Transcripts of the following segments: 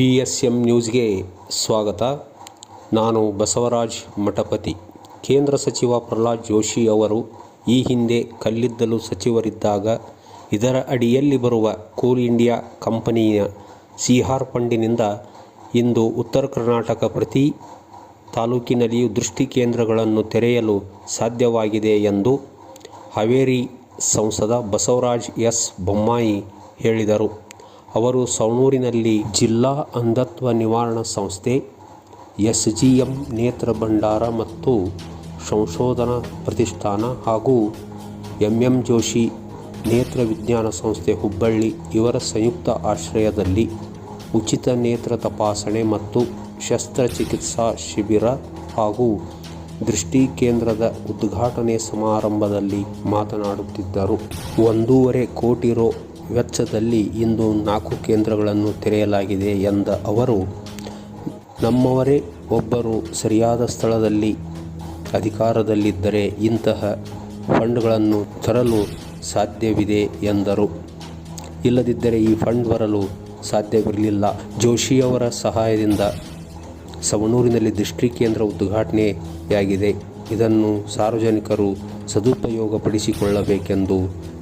B S M ನ್ಯೂಸ್ಗೆ ಸ್ವಾಗತ. ನಾನು ಬಸವರಾಜ್ ಮಠಪತಿ. ಕೇಂದ್ರ ಸಚಿವ ಪ್ರಹ್ಲಾದ್ ಜೋಶಿ ಅವರು ಈ ಹಿಂದೆ ಕಲ್ಲಿದ್ದಲು ಸಚಿವರಿದ್ದಾಗ ಇದರ ಅಡಿಯಲ್ಲಿ ಬರುವ ಕೋಲ್ ಇಂಡಿಯಾ ಕಂಪನಿಯ ಸಿಹಾರ್ ಫಂಡಿನಿಂದ ಇಂದು ಉತ್ತರ ಕರ್ನಾಟಕ ಪ್ರತಿ ತಾಲೂಕಿನಲ್ಲಿಯೂ ದೃಷ್ಟಿ ಕೇಂದ್ರಗಳನ್ನು ತೆರೆಯಲು ಸಾಧ್ಯವಾಗಿದೆ ಎಂದು ಹಾವೇರಿ ಸಂಸದ ಬಸವರಾಜ್ ಎಸ್ ಬೊಮ್ಮಾಯಿ ಹೇಳಿದರು. ಅವರು ಸವಣೂರಿನಲ್ಲಿ ಜಿಲ್ಲಾ ಅಂಧತ್ವ ನಿವಾರಣಾ ಸಂಸ್ಥೆ ಎಸ್ ಜಿ ಎಂ ನೇತ್ರ ಭಂಡಾರ ಮತ್ತು ಸಂಶೋಧನಾ ಪ್ರತಿಷ್ಠಾನ ಹಾಗೂ ಎಂ ಎಂ ಜೋಶಿ ನೇತ್ರ ವಿಜ್ಞಾನ ಸಂಸ್ಥೆ ಹುಬ್ಬಳ್ಳಿ ಇವರ ಸಂಯುಕ್ತ ಆಶ್ರಯದಲ್ಲಿ ಉಚಿತ ನೇತ್ರ ತಪಾಸಣೆ ಮತ್ತು ಶಸ್ತ್ರಚಿಕಿತ್ಸಾ ಶಿಬಿರ ಹಾಗೂ ದೃಷ್ಟಿ ಕೇಂದ್ರದ ಉದ್ಘಾಟನೆ ಸಮಾರಂಭದಲ್ಲಿ ಮಾತನಾಡುತ್ತಿದ್ದರು. ಒಂದೂವರೆ ಕೋಟಿ ರು ವೆಚ್ಚದಲ್ಲಿ ಇಂದು ನಾಲ್ಕು ಕೇಂದ್ರಗಳನ್ನು ತೆರೆಯಲಾಗಿದೆ ಎಂದ ಅವರು, ನಮ್ಮವರೇ ಒಬ್ಬರು ಸರಿಯಾದ ಸ್ಥಳದಲ್ಲಿ ಅಧಿಕಾರದಲ್ಲಿದ್ದರೆ ಇಂತಹ ಫಂಡ್ಗಳನ್ನು ತರಲು ಸಾಧ್ಯವಿದೆ ಎಂದರು. ಇಲ್ಲದಿದ್ದರೆ ಈ ಫಂಡ್ ಬರಲು ಸಾಧ್ಯವಿರಲಿಲ್ಲ. ಜೋಶಿಯವರ ಸಹಾಯದಿಂದ ಸವಣೂರಿನಲ್ಲಿ ದೃಷ್ಟಿ ಕೇಂದ್ರ ಉದ್ಘಾಟನೆಯಾಗಿದೆ. ಇದನ್ನು ಸಾರ್ವಜನಿಕರು ಸದುಪಯೋಗಪಡಿಸಿಕೊಳ್ಳಬೇಕೆಂದು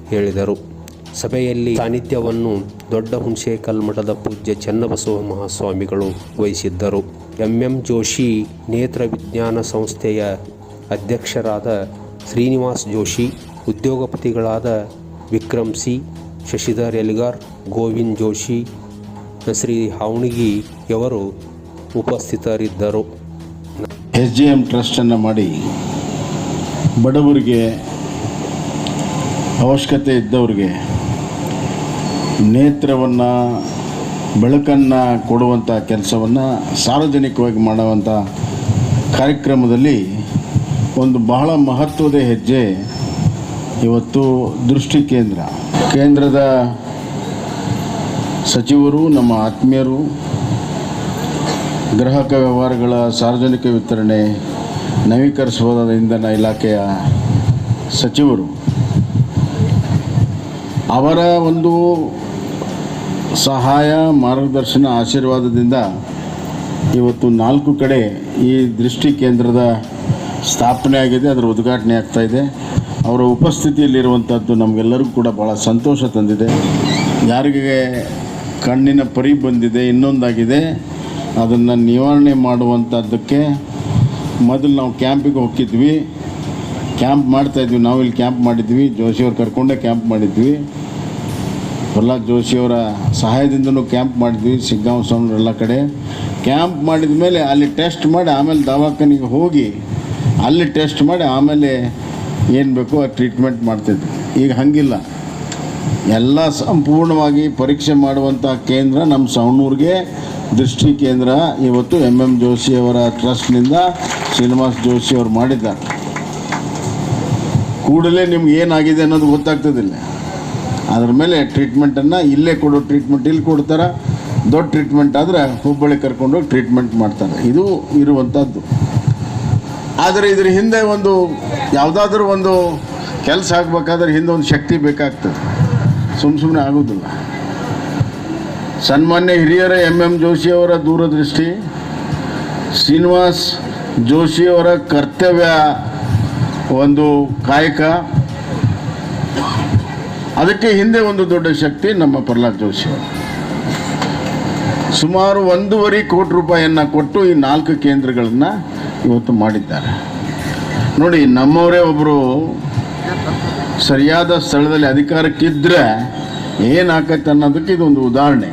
ಹೇಳಿದರು. ಸಭೆಯಲ್ಲಿ ಸಾನ್ನಿಧ್ಯವನ್ನು ದೊಡ್ಡ ಹುಣಸೇಕಲ್ ಮಠದ ಪೂಜ್ಯ ಚನ್ನಬಸವ ಮಹಾಸ್ವಾಮಿಗಳು ವಹಿಸಿದ್ದರು. ಎಂ ಎಂ ಜೋಶಿ ನೇತ್ರ ವಿಜ್ಞಾನ ಸಂಸ್ಥೆಯ ಅಧ್ಯಕ್ಷರಾದ ಶ್ರೀನಿವಾಸ್ ಜೋಶಿ ಉದ್ಯೋಗಪತಿಗಳಾದ ವಿಕ್ರಮ್ ಸಿ, ಶಶಿಧರ್ ಎಲಿಗಾರ್ ಗೋವಿಂದ್ ಜೋಶಿ ಶ್ರೀ ಹಾವಣಗಿಯವರು ಉಪಸ್ಥಿತರಿದ್ದರು. ಎಸ್ ಜಿ ಎಂ ಟ್ರಸ್ಟನ್ನು ಮಾಡಿ ಬಡವರಿಗೆ ಅವಶ್ಯಕತೆ ಇದ್ದವ್ರಿಗೆ ನೇತ್ರವನ್ನು, ಬೆಳಕನ್ನು ಕೊಡುವಂಥ ಕೆಲಸವನ್ನು ಸಾರ್ವಜನಿಕವಾಗಿ ಮಾಡುವಂಥ ಕಾರ್ಯಕ್ರಮದಲ್ಲಿ ಒಂದು ಬಹಳ ಮಹತ್ವದ ಹೆಜ್ಜೆ ಇವತ್ತು ದೃಷ್ಟಿ ಕೇಂದ್ರ. ಕೇಂದ್ರದ ಸಚಿವರು, ನಮ್ಮ ಆತ್ಮೀಯರು, ಗ್ರಾಹಕ ವ್ಯವಹಾರಗಳ ಸಾರ್ವಜನಿಕ ವಿತರಣೆ ನವೀಕರಿಸಬಹುದಾದ ಇಂಧನ ಇಲಾಖೆಯ ಸಚಿವರು, ಅವರ ಒಂದು ಸಹಾಯ, ಮಾರ್ಗದರ್ಶನ, ಆಶೀರ್ವಾದದಿಂದ ಇವತ್ತು ನಾಲ್ಕು ಕಡೆ ಈ ದೃಷ್ಟಿ ಕೇಂದ್ರದ ಸ್ಥಾಪನೆ ಆಗಿದೆ, ಅದರ ಉದ್ಘಾಟನೆ ಆಗ್ತಾ ಇದೆ. ಅವರ ಉಪಸ್ಥಿತಿಯಲ್ಲಿರುವಂಥದ್ದು ನಮಗೆಲ್ಲರಿಗೂ ಕೂಡ ಭಾಳ ಸಂತೋಷ ತಂದಿದೆ. ಯಾರಿಗೆ ಕಣ್ಣಿನ ಪರಿ ಬಂದಿದೆ, ಇನ್ನೊಂದಾಗಿದೆ. ಅದನ್ನು ನಿವಾರಣೆ ಮಾಡುವಂಥದ್ದಕ್ಕೆ ಮೊದಲು ನಾವು ಕ್ಯಾಂಪಿಗೆ ಹೋಗಿದ್ವಿ ಕ್ಯಾಂಪ್ ಮಾಡ್ತಾಯಿದ್ವಿ ನಾವು ಇಲ್ಲಿ ಕ್ಯಾಂಪ್ ಮಾಡಿದ್ವಿ. ಜೋಶಿಯವ್ರು ಕರ್ಕೊಂಡೇ ಕ್ಯಾಂಪ್ ಮಾಡಿದ್ವಿ. ಪ್ರಹ್ಲಾದ್ ಜೋಶಿಯವರ ಸಹಾಯದಿಂದನೂ ಕ್ಯಾಂಪ್ ಮಾಡಿದ್ವಿ, ಸಿಗ್ಗಾಂವ್ ಸೌಂಡ್ ಎಲ್ಲ ಕಡೆ. ಕ್ಯಾಂಪ್ ಮಾಡಿದ ಮೇಲೆ ಅಲ್ಲಿ ಟೆಸ್ಟ್ ಮಾಡಿ ಆಮೇಲೆ ದವಾಖಾನಿಗೆ ಹೋಗಿ ಅಲ್ಲಿ ಟೆಸ್ಟ್ ಮಾಡಿ ಆಮೇಲೆ ಏನು ಬೇಕೋ ಆ ಟ್ರೀಟ್ಮೆಂಟ್ ಮಾಡ್ತಿದ್ವಿ. ಈಗ ಹಾಗಿಲ್ಲ. ಎಲ್ಲ ಸಂಪೂರ್ಣವಾಗಿ ಪರೀಕ್ಷೆ ಮಾಡುವಂಥ ಕೇಂದ್ರ ನಮ್ಮ ಸವಣೂರಿಗೆ, ದೃಷ್ಟಿ ಕೇಂದ್ರ ಇವತ್ತು ಎಂ ಎಂ ಜೋಶಿಯವರ ಟ್ರಸ್ಟ್ನಿಂದ ಶ್ರೀನಿವಾಸ್ ಜೋಶಿ ಅವರು ಮಾಡಿದ್ದಾರೆ. ಕೂಡಲೇ ನಿಮ್ಗೆ ಏನಾಗಿದೆ ಅನ್ನೋದು ಗೊತ್ತಾಗ್ತದಿಲ್ಲ. ಅದ್ರ ಮೇಲೆ ಟ್ರೀಟ್ಮೆಂಟನ್ನು ಇಲ್ಲೇ ಕೊಡೋ ಟ್ರೀಟ್ಮೆಂಟ್ ಇಲ್ಲಿ ಕೊಡ್ತಾರೆ. ದೊಡ್ಡ ಟ್ರೀಟ್ಮೆಂಟ್ ಆದರೆ ಹುಬ್ಬಳ್ಳಿ ಕರ್ಕೊಂಡೋಗಿ ಟ್ರೀಟ್ಮೆಂಟ್ ಮಾಡ್ತಾರೆ. ಇದು ಇರುವಂಥದ್ದು ಆದರೆ ಇದ್ರ ಹಿಂದೆ ಒಂದು, ಯಾವುದಾದ್ರೂ ಒಂದು ಕೆಲಸ ಆಗಬೇಕಾದ್ರೆ ಹಿಂದೆ ಒಂದು ಶಕ್ತಿ ಬೇಕಾಗ್ತದೆ. ಸುಮ್ಮ ಸುಮ್ಮನೆ ಆಗೋದಿಲ್ಲ. ಸನ್ಮಾನ್ಯ ಹಿರಿಯರ ಎಂ ಎಂ ಜೋಶಿಯವರ ದೂರದೃಷ್ಟಿ, ಶ್ರೀನಿವಾಸ್ ಜೋಶಿಯವರ ಕರ್ತವ್ಯ ಒಂದು ಕಾಯಕ. ಅದಕ್ಕೆ ಹಿಂದೆ ಒಂದು ದೊಡ್ಡ ಶಕ್ತಿ ನಮ್ಮ ಪ್ರಹ್ಲಾದ್ ಜೋಶಿ ಅವರು. ಸುಮಾರು ಒಂದೂವರೆ ಕೋಟಿ ರೂಪಾಯಿಯನ್ನು ಕೊಟ್ಟು ಈ ನಾಲ್ಕು ಕೇಂದ್ರಗಳನ್ನು ಇವತ್ತು ಮಾಡಿದ್ದಾರೆ. ನೋಡಿ, ನಮ್ಮವರೇ ಒಬ್ಬರು ಸರಿಯಾದ ಸ್ಥಳದಲ್ಲಿ ಅಧಿಕಾರಕ್ಕಿದ್ದರೆ ಏನಾಗತ್ತೆ ಅನ್ನೋದಕ್ಕೆ ಇದೊಂದು ಉದಾಹರಣೆ.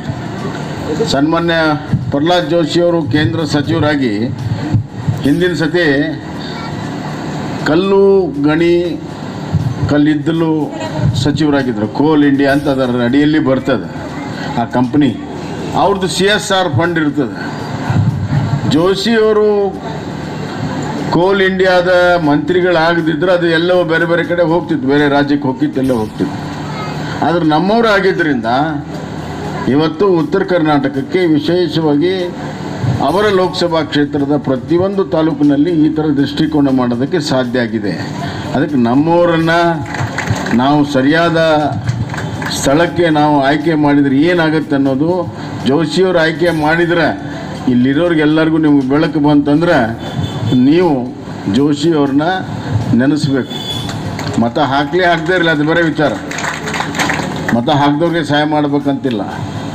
ಸನ್ಮಾನ್ಯ ಪ್ರಹ್ಲಾದ್ ಜೋಶಿಯವರು ಕೇಂದ್ರ ಸಚಿವರಾಗಿ ಹಿಂದಿನ ಸತಿ ಕಲ್ಲು ಗಣಿ ಕಲ್ಲಿದ್ದಲು ಸಚಿವರಾಗಿದ್ದರು ಕೋಲ್ ಇಂಡಿಯಾ ಅಂತ ಅದರ ಅಡಿಯಲ್ಲಿ ಬರ್ತದೆ. ಆ ಕಂಪ್ನಿ ಅವ್ರದ್ದು ಸಿ ಎಸ್ ಆರ್ ಫಂಡ್ ಇರ್ತದೆ. ಜೋಶಿಯವರು ಕೋಲ್ ಇಂಡಿಯಾದ ಮಂತ್ರಿಗಳಾಗದಿದ್ದರೆ ಅದು ಎಲ್ಲೋ ಬೇರೆ ಬೇರೆ ಕಡೆ ಹೋಗ್ತಿತ್ತು. ಬೇರೆ ರಾಜ್ಯಕ್ಕೆ ಹೋಗ್ತಿತ್ತು, ಎಲ್ಲ ಹೋಗ್ತಿತ್ತು. ಆದರೆ ನಮ್ಮವರು ಆಗಿದ್ದರಿಂದ ಇವತ್ತು ಉತ್ತರ ಕರ್ನಾಟಕಕ್ಕೆ ವಿಶೇಷವಾಗಿ ಅವರ ಲೋಕಸಭಾ ಕ್ಷೇತ್ರದ ಪ್ರತಿಯೊಂದು ತಾಲೂಕಿನಲ್ಲಿ ಈ ಥರ ದೃಷ್ಟಿಕೋನ ಮಾಡೋದಕ್ಕೆ ಸಾಧ್ಯ ಆಗಿದೆ. ಅದಕ್ಕೆ ನಮ್ಮವರನ್ನು ನಾವು ಸರಿಯಾದ ಸ್ಥಳಕ್ಕೆ ನಾವು ಆಯ್ಕೆ ಮಾಡಿದರೆ ಏನಾಗುತ್ತೆ ಅನ್ನೋದು ಜೋಶಿಯವರು ಆಯ್ಕೆ ಮಾಡಿದ್ರೆ ಇಲ್ಲಿರೋರಿಗೆಲ್ಲರಿಗೂ ನಿಮಗೆ ಬೆಳಕು ಬಂತಂದ್ರೆ ನೀವು ಜೋಶಿಯವ್ರನ್ನ ನೆನೆಸ್ಬೇಕು. ಮತ ಹಾಕಲೇ ಹಾಕದೇ ಇರಲಿ ಅದು ಬೇರೆ ವಿಚಾರ. ಮತ ಹಾಕಿದವ್ರಿಗೆ ಸಹಾಯ ಮಾಡ್ಬೇಕಂತಿಲ್ಲ.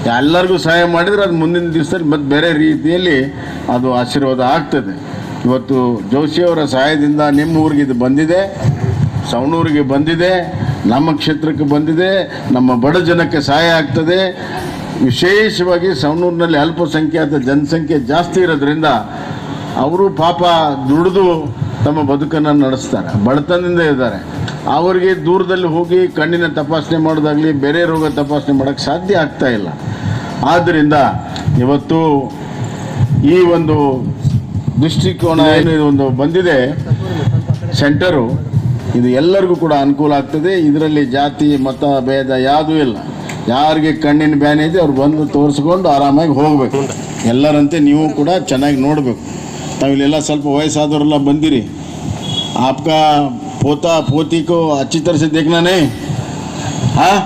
ಎಲ್ಲರಿಗೂ ಸಹಾಯ ಮಾಡಿದರೆ ಅದು ಮುಂದಿನ ದಿವಸದಲ್ಲಿ ಮತ್ತು ಬೇರೆ ರೀತಿಯಲ್ಲಿ ಅದು ಆಶೀರ್ವಾದ ಆಗ್ತದೆ. ಇವತ್ತು ಜೋಶಿಯವರ ಸಹಾಯದಿಂದ ನಿಮ್ಮ ಊರಿಗೆ ಇದು ಬಂದಿದೆ, ಸವಣೂರಿಗೆ ಬಂದಿದೆ, ನಮ್ಮ ಕ್ಷೇತ್ರಕ್ಕೆ ಬಂದಿದೆ, ನಮ್ಮ ಬಡ ಜನಕ್ಕೆ ಸಹಾಯ ಆಗ್ತದೆ. ವಿಶೇಷವಾಗಿ ಸವಣೂರಿನಲ್ಲಿ ಅಲ್ಪಸಂಖ್ಯಾತ ಜನಸಂಖ್ಯೆ ಜಾಸ್ತಿ ಇರೋದ್ರಿಂದ ಅವರು ಪಾಪ ದುಡಿದು ತಮ್ಮ ಬದುಕನ್ನು ನಡೆಸ್ತಾರೆ, ಬಡತನದಿಂದ ಇದ್ದಾರೆ. ಅವರಿಗೆ ದೂರದಲ್ಲಿ ಹೋಗಿ ಕಣ್ಣಿನ ತಪಾಸಣೆ ಮಾಡೋದಾಗಲಿ, ಬೇರೆ ರೋಗ ತಪಾಸಣೆ ಮಾಡೋಕ್ಕೆ ಸಾಧ್ಯ ಆಗ್ತಾಯಿಲ್ಲ ಆದ್ದರಿಂದ ಇವತ್ತು ಈ ಒಂದು ದೃಷ್ಟಿಕೋನ ಏನು ಒಂದು ಬಂದಿದೆ ಸೆಂಟರು ಇದು ಎಲ್ಲರಿಗೂ ಕೂಡ ಅನುಕೂಲ ಆಗ್ತದೆ. ಇದರಲ್ಲಿ ಜಾತಿ ಮತ ಭೇದ ಯಾವುದೂ ಇಲ್ಲ. ಯಾರಿಗೆ ಕಣ್ಣಿನ ಬ್ಯಾನ್ ಇದೆ ಅವ್ರು ಬಂದು ತೋರಿಸ್ಕೊಂಡು ಆರಾಮಾಗಿ ಹೋಗಬೇಕು. ಎಲ್ಲರಂತೆ ನೀವು ಕೂಡ ಚೆನ್ನಾಗಿ ನೋಡಬೇಕು. ನಾವಿಲ್ಲೆಲ್ಲ ಸ್ವಲ್ಪ ವಯಸ್ಸಾದವರೆಲ್ಲ ಬಂದಿರಿ. ಆಪ್ಕ ಪೋತ ಪೋತಿಕೋ ಅಚ್ಚಿ ತರಿಸಿ ದೇಖನಾನೇ. ಹಾಂ?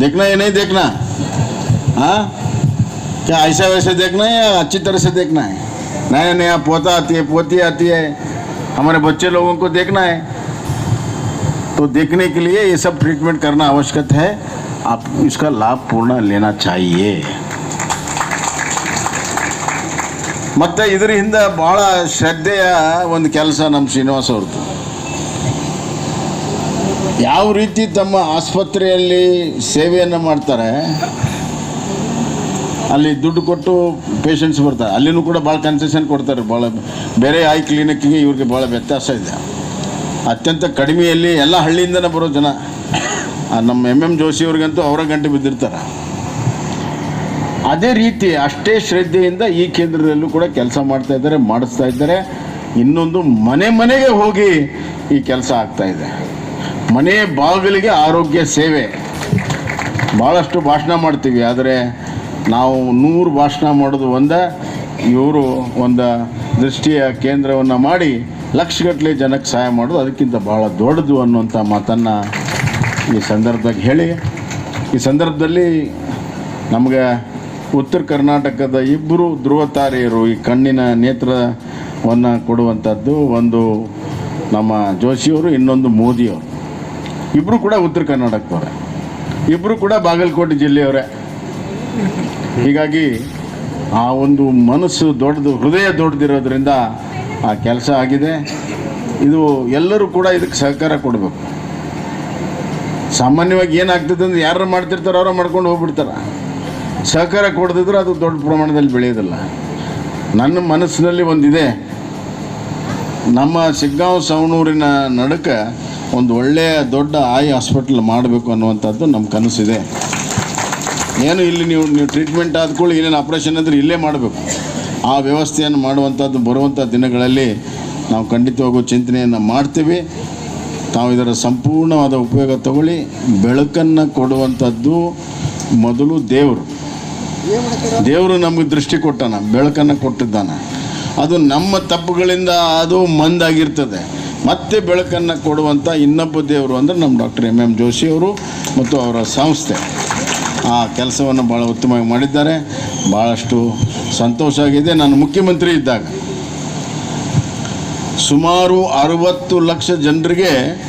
ದೇಖನಾ ಏನೇ ದೇಖನಾ? हाँ क्या ऐसा वैसे देखना है या अच्छी तरह से देखना है नया नया पोता आती है पोती आती है हमारे बच्चे लोगों को देखना है तो देखने के लिए ये सब ट्रीटमेंट करना आवश्यक है आप इसका लाभ पूर्ण लेना चाहिए ಮತ್ತು ಇದರ ಹಿಂದೆ ಭಾಳ ಶ್ರದ್ಧೆಯ ಒಂದು ಕೆಲಸ ನಮ್ಮ ಶ್ರೀನಿವಾಸ ಅವ್ರದ್ದು ಯಾವ ರೀತಿ ತಮ್ಮ ಆಸ್ಪತ್ರೆಯಲ್ಲಿ ಸೇವೆಯನ್ನು ಮಾಡ್ತಾರೆ ಅಲ್ಲಿ ದುಡ್ಡು ಕೊಟ್ಟು ಪೇಷಂಟ್ಸ್ ಬರ್ತಾರೆ. ಅಲ್ಲಿನೂ ಕೂಡ ಭಾಳ ಕನ್ಸೆಷನ್ ಕೊಡ್ತಾರೆ. ಭಾಳ ಬೇರೆ ಐ ಕ್ಲಿನಿಕ್ಕಿಗೆ ಇವ್ರಿಗೆ ಭಾಳ ವ್ಯತ್ಯಾಸ ಇದೆ. ಅತ್ಯಂತ ಕಡಿಮೆಯಲ್ಲಿ ಎಲ್ಲ ಹಳ್ಳಿಯಿಂದನೇ ಬರೋ ಜನ. ನಮ್ಮ ಎಂ ಎಂ ಜೋಶಿ ಅವ್ರಿಗಂತೂ ಅವರ ಗಂಟೆ ಬಿದ್ದಿರ್ತಾರೆ. ಅದೇ ರೀತಿ ಅಷ್ಟೇ ಶ್ರದ್ಧೆಯಿಂದ ಈ ಕೇಂದ್ರದಲ್ಲೂ ಕೂಡ ಕೆಲಸ ಮಾಡ್ತಾ ಇದ್ದಾರೆ, ಮಾಡಿಸ್ತಾ ಇದ್ದಾರೆ. ಇನ್ನೊಂದು ಮನೆ ಮನೆಗೆ ಹೋಗಿ ಈ ಕೆಲಸ ಆಗ್ತಾ ಇದೆ. ಮನೆ ಬಾಗಿಲಿಗೆ ಆರೋಗ್ಯ ಸೇವೆ. ಭಾಳಷ್ಟು ಭಾಷಣ ಮಾಡ್ತೀವಿ, ಆದರೆ ನಾವು ನೂರು ಭಾಷಣ ಮಾಡೋದು ಒಂದೇ, ಇವರು ಒಂದು ದೃಷ್ಟಿಯ ಕೇಂದ್ರವನ್ನು ಮಾಡಿ ಲಕ್ಷಗಟ್ಟಲೆ ಜನಕ್ಕೆ ಸಹಾಯ ಮಾಡೋದು ಅದಕ್ಕಿಂತ ಭಾಳ ದೊಡ್ಡದು ಅನ್ನುವಂಥ ಮಾತನ್ನು ಈ ಸಂದರ್ಭದಾಗ ಹೇಳಿ. ಈ ಸಂದರ್ಭದಲ್ಲಿ ನಮಗೆ ಉತ್ತರ ಕರ್ನಾಟಕದ ಇಬ್ಬರು ಧ್ರುವ ತಾರೆಯರು ಈ ಕಣ್ಣಿನ ನೇತ್ರವನ್ನು ಕೊಡುವಂಥದ್ದು, ಒಂದು ನಮ್ಮ ಜೋಶಿಯವರು, ಇನ್ನೊಂದು ಮೋದಿಯವರು. ಇಬ್ಬರು ಕೂಡ ಉತ್ತರ ಕರ್ನಾಟಕದವರೇ. ಇಬ್ಬರು ಕೂಡ ಬಾಗಲಕೋಟೆ ಜಿಲ್ಲೆಯವರೇ. ಹೀಗಾಗಿ ಆ ಒಂದು ಮನಸ್ಸು ದೊಡ್ಡದು, ಹೃದಯ ದೊಡ್ಡದಿರೋದ್ರಿಂದ ಆ ಕೆಲಸ ಆಗಿದೆ. ಇದು ಎಲ್ಲರೂ ಕೂಡ ಇದಕ್ಕೆ ಸಹಕಾರ ಕೊಡಬೇಕು. ಸಾಮಾನ್ಯವಾಗಿ ಏನಾಗ್ತದೆ ಅಂದರೆ ಯಾರು ಮಾಡ್ತಿರ್ತಾರೆ ಅವರ ಮಾಡ್ಕೊಂಡು ಹೋಗ್ಬಿಡ್ತಾರೆ. ಸಹಕಾರ ಕೊಡದಿದ್ರೆ ಅದು ದೊಡ್ಡ ಪ್ರಮಾಣದಲ್ಲಿ ಬೆಳೆಯೋದಿಲ್ಲ. ನನ್ನ ಮನಸ್ಸಿನಲ್ಲಿ ಒಂದಿದೆ. ನಮ್ಮ ಸಿಗ್ಗಾಂವ್ ಸವಣೂರಿನ ನಡುಕ ಒಂದು ಒಳ್ಳೆಯ ದೊಡ್ಡ ಆಯ್ ಹಾಸ್ಪಿಟ್ಲ್ ಮಾಡಬೇಕು ಅನ್ನುವಂಥದ್ದು ನಮ್ಮ ಕನಸಿದೆ. ಏನು ಇಲ್ಲಿ ನೀವು ನೀವು ಟ್ರೀಟ್ಮೆಂಟ್ ಆದ್ಕೊಳ್ಳಿ ಏನೇನು ಆಪ್ರೇಷನ್ ಅಂದರೆ ಇಲ್ಲೇ ಮಾಡಬೇಕು. ಆ ವ್ಯವಸ್ಥೆಯನ್ನು ಮಾಡುವಂಥದ್ದು ಬರುವಂಥ ದಿನಗಳಲ್ಲಿ ನಾವು ಖಂಡಿತವಾಗೂ ಚಿಂತನೆಯನ್ನು ಮಾಡ್ತೀವಿ. ತಾವು ಇದರ ಸಂಪೂರ್ಣವಾದ ಉಪಯೋಗ ತಗೊಳ್ಳಿ. ಬೆಳಕನ್ನು ಕೊಡುವಂಥದ್ದು ಮೊದಲು ದೇವರು. ದೇವರು ನಮಗೆ ದೃಷ್ಟಿ ಕೊಟ್ಟಾನ, ಬೆಳಕನ್ನು ಕೊಟ್ಟಿದ್ದಾನೆ. ಅದು ನಮ್ಮ ತಪ್ಪುಗಳಿಂದ ಅದು ಮಂದಾಗಿರ್ತದೆ. ಮತ್ತೆ ಬೆಳಕನ್ನು ಕೊಡುವಂಥ ಇನ್ನೊಬ್ಬ ದೇವರು ಅಂದರೆ ನಮ್ಮ ಡಾಕ್ಟರ್ ಎಂ ಎಂ ಜೋಶಿ ಅವರು ಮತ್ತು ಅವರ ಸಂಸ್ಥೆ. ಆ ಕೆಲಸವನ್ನು ಭಾಳ ಉತ್ತಮವಾಗಿ ಮಾಡಿದ್ದಾರೆ. ಭಾಳಷ್ಟು ಸಂತೋಷ ಆಗಿದೆ. ನಾನು ಮುಖ್ಯಮಂತ್ರಿ ಇದ್ದಾಗ ಸುಮಾರು ಅರುವತ್ತು ಲಕ್ಷ ಜನರಿಗೆ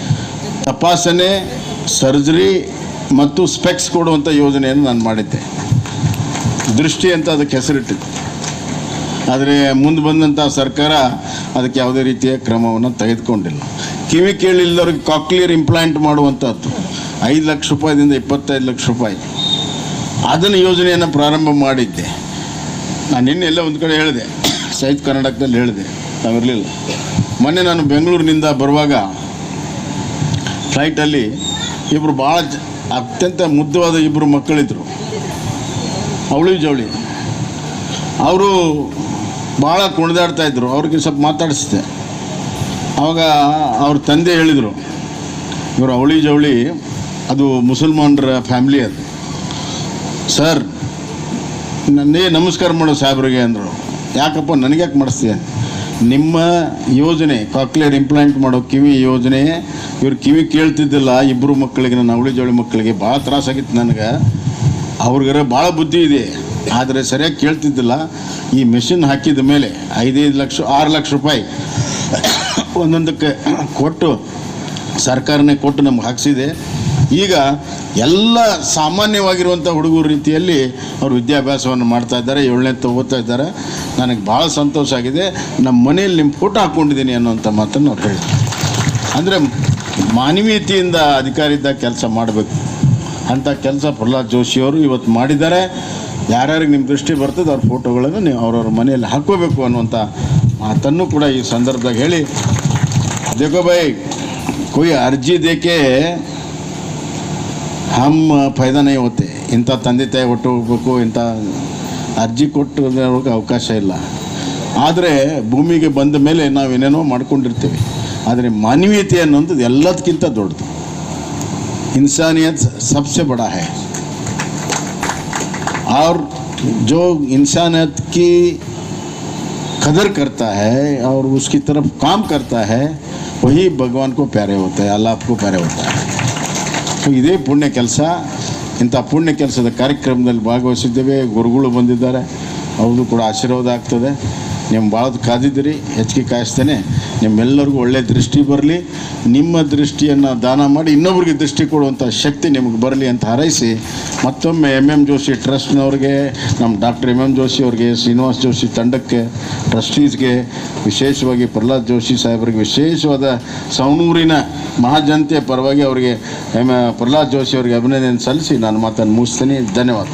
ತಪಾಸಣೆ, ಸರ್ಜರಿ ಮತ್ತು ಸ್ಪೆಕ್ಸ್ ಕೊಡುವಂಥ ಯೋಜನೆಯನ್ನು ನಾನು ಮಾಡಿದ್ದೆ. ದೃಷ್ಟಿ ಅಂತ ಅದಕ್ಕೆ ಹೆಸರಿಟ್ಟಿದ್ದೆ. ಆದರೆ ಮುಂದೆ ಬಂದಂಥ ಸರ್ಕಾರ ಅದಕ್ಕೆ ಯಾವುದೇ ರೀತಿಯ ಕ್ರಮವನ್ನು ತೆಗೆದುಕೊಂಡಿಲ್ಲ. ಕಿವಿ ಕೇಳಿಲ್ಲದವ್ರಿಗೆ ಕಾಕ್ಲಿಯರ್ ಇಂಪ್ಲಾಂಟ್ ಮಾಡುವಂಥದ್ದು ಐದು ಲಕ್ಷ ರೂಪಾಯಿದಿಂದ ಇಪ್ಪತ್ತೈದು ಲಕ್ಷ ರೂಪಾಯಿ. ಅದನ್ನು ಯೋಜನೆಯನ್ನು ಪ್ರಾರಂಭ ಮಾಡಿದ್ದೆ. ನಾನು ನಿನ್ನೆ ಎಲ್ಲ ಒಂದು ಕಡೆ ಹೇಳಿದೆ. ಸೈತ್ ಕರ್ನಾಟಕದಲ್ಲಿ ಹೇಳಿದೆ. ನಾವಿರಲಿಲ್ಲ. ಮೊನ್ನೆ ನಾನು ಬೆಂಗಳೂರಿನಿಂದ ಬರುವಾಗ ಫ್ಲೈಟಲ್ಲಿ ಇಬ್ಬರು ಭಾಳ ಅತ್ಯಂತ ಮುದ್ದವಾದ ಇಬ್ಬರು ಮಕ್ಕಳಿದ್ರು. ಅವಳಿ ಜವಳಿ. ಅವರು ಭಾಳ ಕುಣಿದಾಡ್ತಾ ಇದ್ರು. ಅವ್ರಿಗೆ ಸ್ವಲ್ಪ ಮಾತಾಡಿಸಿದೆ. ಆವಾಗ ಅವ್ರ ತಂದೆ ಹೇಳಿದರು, ಇವರು ಅವಳಿ ಜವಳಿ ಅದು ಮುಸಲ್ಮಾನರ ಫ್ಯಾಮ್ಲಿ ಅದು. ಸರ್, ನನ್ನೇ ನಮಸ್ಕಾರ ಮಾಡೋ ಸಾಹೇಬ್ರಿಗೆ ಅಂದರು. ಯಾಕಪ್ಪ ನನಗೆ ಯಾಕೆ ಮಾಡಿಸ್ತೀಯ? ನಿಮ್ಮ ಯೋಜನೆ ಕಾಕ್ಲಿಯರ್ ಇಂಪ್ಲಾಂಟ್ ಮಾಡೋ ಕಿವಿ ಯೋಜನೆ, ಇವ್ರು ಕಿವಿ ಕೇಳ್ತಿದ್ದಿಲ್ಲ ಇಬ್ಬರು ಮಕ್ಕಳಿಗೆ ನನ್ನ ಅವಳಿ ಜೋಳಿ ಮಕ್ಕಳಿಗೆ ಭಾಳ ತ್ರಾಸಾಗಿತ್ತು ನನಗೆ. ಅವ್ರಿಗರ ಭಾಳ ಬುದ್ಧಿ ಇದೆ. ಆದರೆ ಸರಿಯಾಗಿ ಕೇಳ್ತಿದ್ದಿಲ್ಲ. ಈ ಮೆಷಿನ್ ಹಾಕಿದ ಮೇಲೆ ಐದೈದು ಲಕ್ಷ, ಆರು ಲಕ್ಷ ರೂಪಾಯಿ ಒಂದೊಂದಕ್ಕೆ ಕೊಟ್ಟು ಸರ್ಕಾರನೇ ಕೊಟ್ಟು ನಮ್ಗೆ ಹಾಕ್ಸಿದೆ. ಈಗ ಎಲ್ಲ ಸಾಮಾನ್ಯವಾಗಿರುವಂಥ ಹುಡುಗರ ರೀತಿಯಲ್ಲಿ ಅವರು ವಿದ್ಯಾಭ್ಯಾಸವನ್ನು ಮಾಡ್ತಾ ಇದ್ದಾರೆ, ಏಳನೇ ಓದ್ತಾ ಇದ್ದಾರೆ. ನನಗೆ ಭಾಳ ಸಂತೋಷ ಆಗಿದೆ. ನಮ್ಮ ಮನೆಯಲ್ಲಿ ನಿಮ್ಮ ಫೋಟೋ ಹಾಕ್ಕೊಂಡಿದ್ದೀನಿ ಅನ್ನೋಂಥ ಮಾತನ್ನು ಅವ್ರು ಹೇಳ್ತಾರೆ ಅಂದರೆ ಮಾನವೀಯತೆಯಿಂದ ಅಧಿಕಾರಿ ಇದ್ದಾಗ ಕೆಲಸ ಮಾಡಬೇಕು. ಅಂಥ ಕೆಲಸ ಪ್ರಹ್ಲಾದ್ ಜೋಶಿಯವರು ಇವತ್ತು ಮಾಡಿದ್ದಾರೆ. ಯಾರ್ಯಾರಿಗೆ ನಿಮ್ಮ ದೃಷ್ಟಿ ಬರ್ತದೆ ಅವ್ರ ಫೋಟೋಗಳನ್ನು ನೀವು ಅವ್ರವ್ರ ಮನೆಯಲ್ಲಿ ಹಾಕ್ಕೋಬೇಕು ಅನ್ನುವಂಥ ಮಾತನ್ನು ಕೂಡ ಈ ಸಂದರ್ಭದಾಗ ಹೇಳಿ. ದೇಖೋ ಭಾಯ್, ಕೊಯ್ ಅರ್ಜಿ ದೇಕೆ हम ಫೈದಾ नहीं होते ಇಂಥ ತಂದೆ ತಾಯಿ ಒಟ್ಟು ಹೋಗ್ಬೇಕು ಇಂಥ ಅರ್ಜಿ ಕೊಟ್ಟು ಹೋಗೋಕೆ ಅವಕಾಶ ಇಲ್ಲ ಆದರೆ ಭೂಮಿಗೆ ಬಂದ ಮೇಲೆ ನಾವು ಏನೇನೋ ಮಾಡ್ಕೊಂಡಿರ್ತೀವಿ ಆದರೆ ಮಾನವೀಯತೆ ಅನ್ನೋದು ಎಲ್ಲದಕ್ಕಿಂತ ದೊಡ್ಡದು ಇನ್ಸಾನಿಯತ್ सबसे बड़ा है और जो इंसानियत की कदर करता है और उसकी तरफ काम करता है वही भगवान को प्यारे होता है अल्लाह को प्यारे होता है ಸೊ ಇದೇ ಪುಣ್ಯ ಕೆಲಸ. ಇಂಥ ಪುಣ್ಯ ಕೆಲಸದ ಕಾರ್ಯಕ್ರಮದಲ್ಲಿ ಭಾಗವಹಿಸಿದ್ದೇವೆ. ಗುರುಗಳು ಬಂದಿದ್ದಾರೆ. ಅವರು ಕೂಡ ಆಶೀರ್ವಾದ ಆಗ್ತದೆ. ನೀವು ಭಾಳ ಕಾದಿದ್ದೀರಿ, ಹೆಚ್ಚಿಗೆ ಕಾಯಿಸ್ತೇನೆ. ನಿಮ್ಮೆಲ್ಲರಿಗೂ ಒಳ್ಳೆಯ ದೃಷ್ಟಿ ಬರಲಿ. ನಿಮ್ಮ ದೃಷ್ಟಿಯನ್ನು ದಾನ ಮಾಡಿ ಇನ್ನೊಬ್ರಿಗೆ ದೃಷ್ಟಿ ಕೊಡುವಂಥ ಶಕ್ತಿ ನಿಮಗೆ ಬರಲಿ ಅಂತ ಹಾರೈಸಿ, ಮತ್ತೊಮ್ಮೆ ಎಂ ಎಂ ಜೋಶಿ ಟ್ರಸ್ಟ್ನವ್ರಿಗೆ ನಮ್ಮ ಡಾಕ್ಟರ್ ಎಂ ಎಂ ಜೋಶಿ ಅವ್ರಿಗೆ, ಶ್ರೀನಿವಾಸ್ ಜೋಶಿ ತಂಡಕ್ಕೆ, ಟ್ರಸ್ಟೀಸ್ಗೆ, ವಿಶೇಷವಾಗಿ ಪ್ರಹ್ಲಾದ್ ಜೋಶಿ ಸಾಹೇಬರಿಗೆ ವಿಶೇಷವಾದ ಸವಣೂರಿನ ಮಹಾಜನತೆಯ ಪರವಾಗಿ ಅವರಿಗೆ ಎಂ ಪ್ರಹ್ಲಾದ್ ಜೋಶಿ ಅವರಿಗೆ ಅಭಿನಂದನೆ ಸಲ್ಲಿಸಿ ನಾನು ಮಾತನ್ನು ಮುಗಿಸ್ತೀನಿ. ಧನ್ಯವಾದ.